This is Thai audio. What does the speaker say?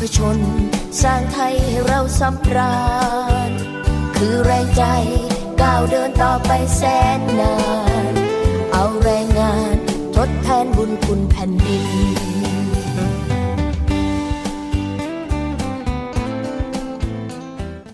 พชน สร้างไทยให้เราสำราญ คือแรงใจก้าวเดินต่อไปแสนนาน เอาแรงงานทดแทนบุญคุณแผ่นดิน